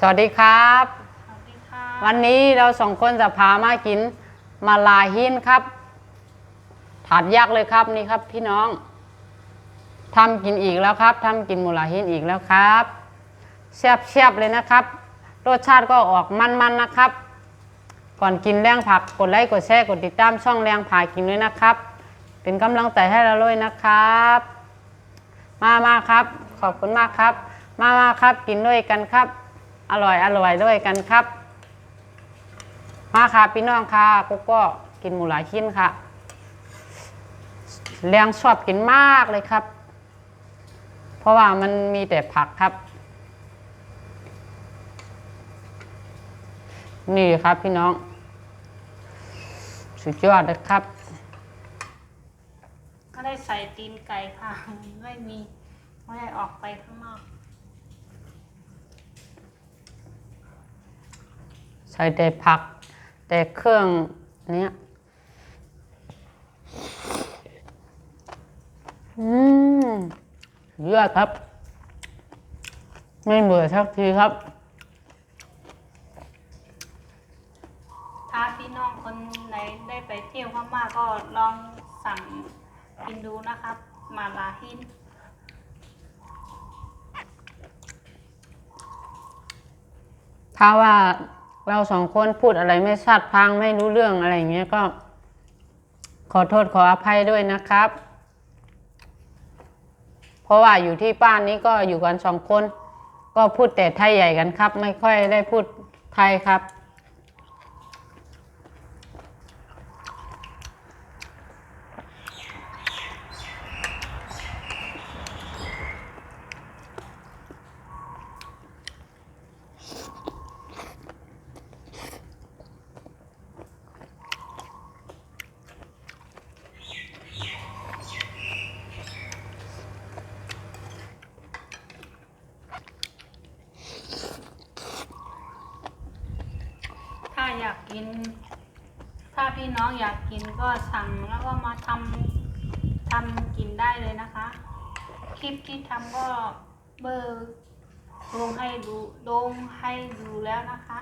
สวัสดีครับ สวัสดีค่ะวันนี้เราสองคนจะพามากินมาลาหินครับ ถาดยักษ์เลยครับนี่ครับพี่น้องทำกินอีกแล้วครับทำกินมูลาหินอีกแล้วครับแซ่บๆเลยนะครับ รสชาติก็ออกมันๆนะครับ ก่อนกินแรงผักกดไลค์กดแชร์กดติดตามช่องแรงผากินด้วยนะครับ เป็นกำลังใจให้เราเลยนะครับ มามาครับ ขอบคุณมากครับ มามาครับกินด้วยกันครับ อร่อยอร่อยด้วยกันครับ มาค่ะพี่น้องค่ะกุ๊กก็กินหมูหลายชิ้นค่ะแรงชอบกินมากเลยครับ เพราะว่ามันมีแต่ผักครับ นี่ครับพี่น้อง สุดยอดเลยครับ ก็ได้ใส่ตีนไก่ค่ะ ไม่มี ไม่ได้ออกไปข้างนอก ส่แต่ผัก แต่เครื่องเนี้ยอืมเยอดครับ ไม่เบื่อสักทีครับ ถ้าพี่น้องคนไหนได้ไปเที่ยวพม่าก็ลองสั่งกินดูนะครับ มาลาฮินถ้าว่า เราสองคนพูดอะไรไม่ชัดพังไม่รู้เรื่องอะไรอย่างเงี้ยก็ ขอโทษขออภัยด้วยนะครับ เพราะว่าอยู่ที่บ้านนี้ก็อยู่กันสองคน ก็พูดแต่ไทยใหญ่กันครับ ไม่ค่อยได้พูดไทยครับ ถ้าอยากกิน ถ้าพี่น้องอยากกินก็สั่งแล้วก็มาทำทำกินได้เลยนะคะ คลิปที่ทำก็เบอร์ลงให้ดูลงให้ดูแล้วนะคะ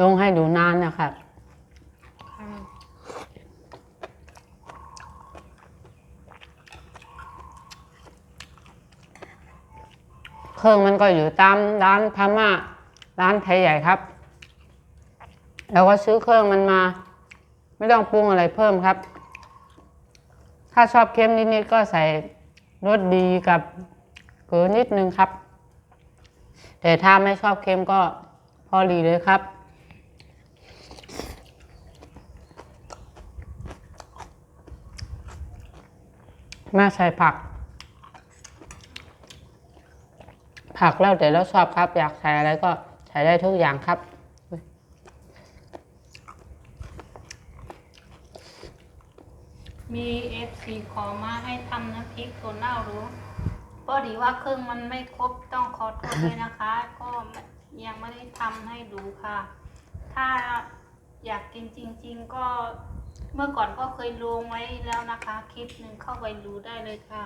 ลงให้ดูนานนะครับ เครื่องมันก็อยู่ตามร้านพม่าร้านไทยใหญ่ครับ เราก็ซื้อเครื่องมันมา ไม่ต้องปรุงอะไรเพิ่มครับ ถ้าชอบเค็มนิดๆก็ใส่รสดีกับเกลือนิดนึงครับ แต่ถ้าไม่ชอบเค็มก็พอดีเลยครับ มาใส่ผัก ผักแล้วแต่เราชอบครับ อยากใส่อะไรก็ใส่ได้ทุกอย่างครับ มีเอฟซีขอมาให้ทำน้ำพริกตัวเน่ารู้พอดีว่าเครื่องมันไม่ครบต้องขอโทษด้วยนะคะ ก็ยังไม่ได้ทำให้ดูค่ะ ถ้าอยากกินจริง ๆ ก็เมื่อก่อนก็เคยลงไว้แล้วนะคะ คลิปหนึ่งเข้าไปดูได้เลยค่ะ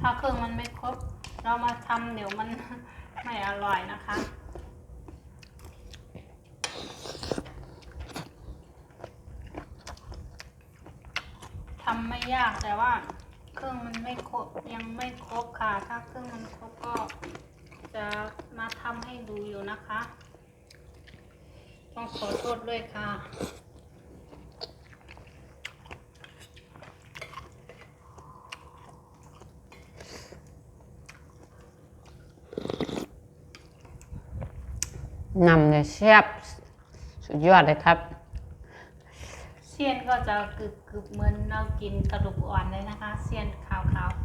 ถ้าเครื่องมันไม่ครบ เรามาทำเดี๋ยวมันไม่อร่อยนะคะ ทำไม่ ยากแต่ว่าเครื่องมันไม่ครบยังไม่ครบค่ะ ถ้าเครื่องมันครบก็จะมาทำให้ดูอยู่นะคะ ต้องขอโทษด้วยค่ะนำเนี่ยแซ่บสุดยอดเลยครับ เสี้ยนก็จะกรึบกรึบเหมือนเรากินกระดูกอ่อนเลยนะคะเสี้ยนขาวๆ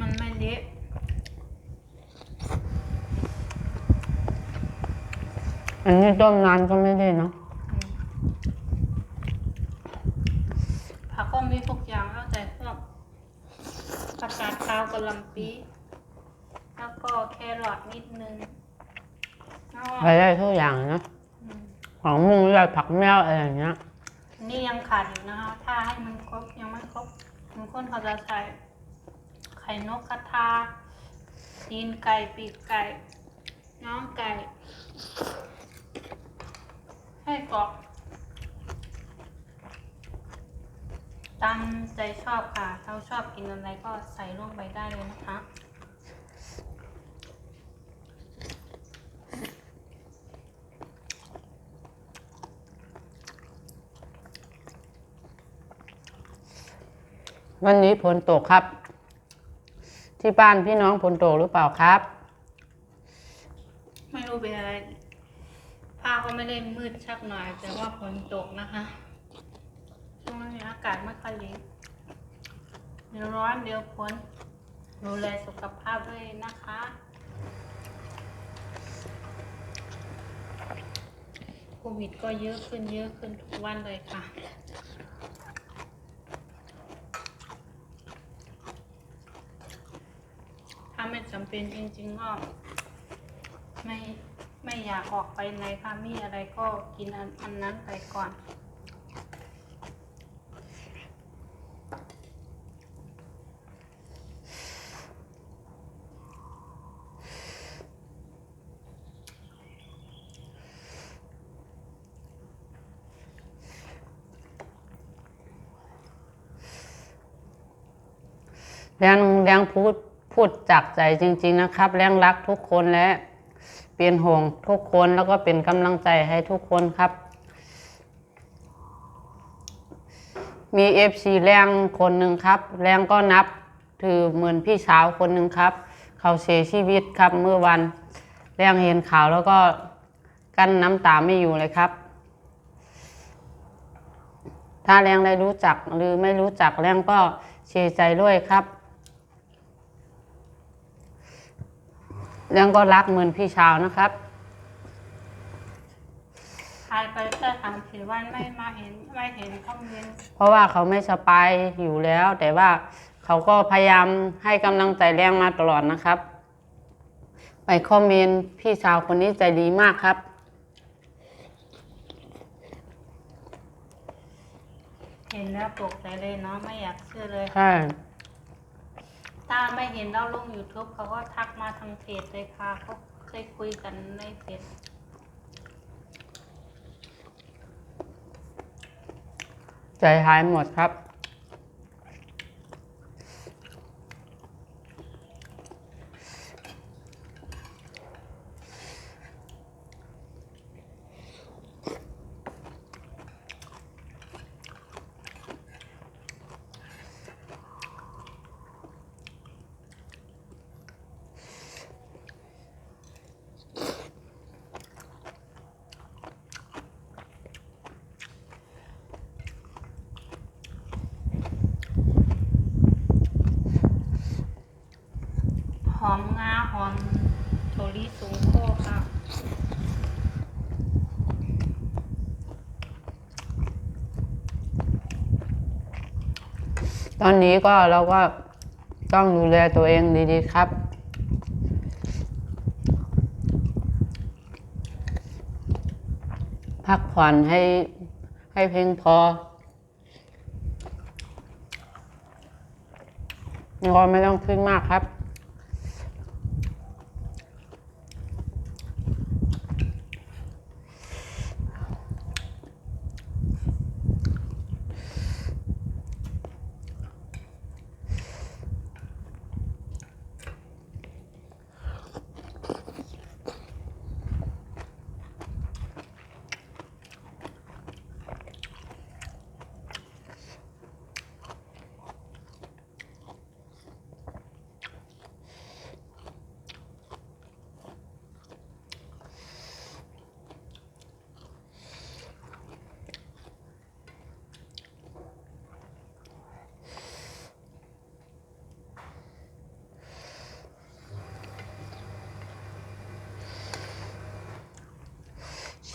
มันไม่เละอันนี้ต้มนานก็ไม่ได้เนาะอืมผักก็มีทุกอย่างแล้วแต่ชอบผักกาดขาวกับลำปีแล้วก็แครอทนิดนึง แล้วก็ใส่ได้ทุกอย่างนะอืมของมุงได้ผักแมวอะไรอย่างเงี้ยนี่ยังขาดอยู่นะคะถ้าให้มันครบยังไม่ครบบางคนเขาจะใส่ไข่นกกระทาตีนไก่ปีกไก่ น้องไก่ ให้กรอกตามใจชอบค่ะเราชอบกินอะไรก็ใส่ลงไปได้เลยนะคะ วันนี้ฝนตกครับ ที่บ้านพี่น้องฝนตกหรือเปล่าครับ ไม่รู้เป็นอะไรผ้าก็ไม่ได้มืดชักหน่อย แต่ว่าฝนตกนะคะช่วงนี้อากาศไม่ค่อยดีเดี๋ยวร้อนเดี๋ยวฝนดูแลสุขภาพด้วยนะคะโควิดก็เยอะขึ้นเยอะขึ้นทุกวันเลยค่ะ ถ้าไม่จำ เป็นจริงๆก็ไม่ไม่อยากออกไปไหนค่ะมีอะไรก็กินอันนนั้นไปก่อนแรงแรงพูด พูดจากใจจริง ๆนะครับ แรงรักทุกคนและเป็นห่วงทุกคนแล้วก็เป็นกำลังใจให้ทุกคนครับ มีเอฟซีแรงคนหนึ่งครับ แรงก็นับถือเหมือนพี่สาวคนหนึ่งครับ เขาเสียชีวิตครับเมื่อวัน แรงเห็นข่าวแล้วก็กั้นน้ำตาไม่อยู่เลยครับ ถ้าแรงได้รู้จักหรือไม่รู้จักแรงก็เสียใจด้วยครับ แรงก็รักเหมือนพี่ชาวนะครับทายไปแค่สามสี่วันไม่มาเห็นไม่เห็นคอมเมนต์เพราะว่าเขาไม่สบายอยู่แล้ว แต่ว่าเขาก็พยายามให้กำลังใจแรงมาตลอดนะครับ ไปคอมเมนต์พี่สาวคนนี้ใจดีมากครับ เห็นแล้วตกใจเลยเนาะไม่อยากเชื่อเลย ใช่ ถ้าไม่เห็นเราลง YouTube เขาก็ทักมาทางเพจเลยค่ะเขาเคยคุยกันในเพจใจหายหมดครับ หอมงาหอมโทริสูงโคค่ะ ตอ นนี้ก็เราก็ต้องดูแลตัวเองดีๆครับพักผ่อนให้ให้เพียงพอก็ไม่ต้องขึ้นมากครับ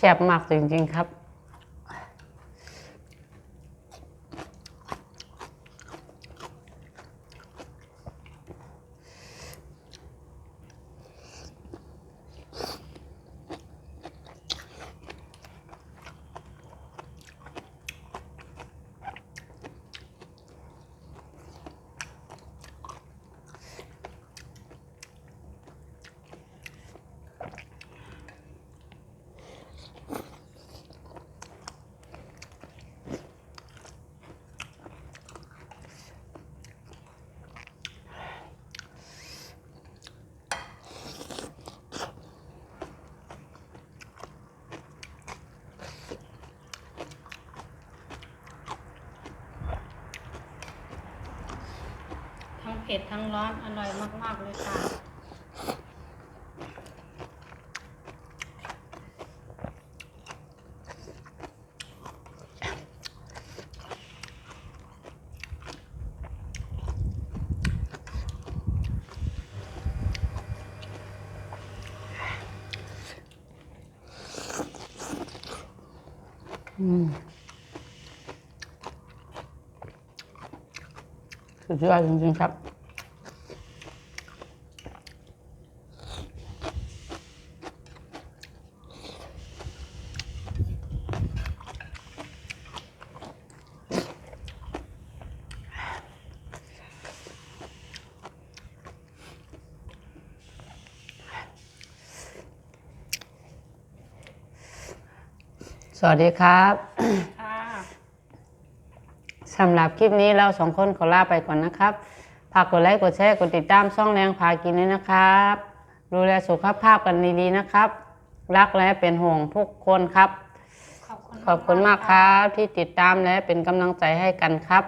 แซ่บมากจริงๆครับ อ ผ็ดทั้งร้อน อร่อยมาก ๆ เลยค่ะสุดยอดจริงๆครับ สวัสดีครับค่ะสำหรับคลิปนี้เราสองคนขอลาไปก่อนนะครับฝากกดไลค์กดแชร์กดติดตามช่องแรงพากินด้วยนะครับ ดูแลสุขภาพกันดีๆนะครับ รักและเป็นห่วงทุกคนครับ ขอบคุณขอบคุณมากครับที่ติดตามและเป็นกำลังใจให้กันครับ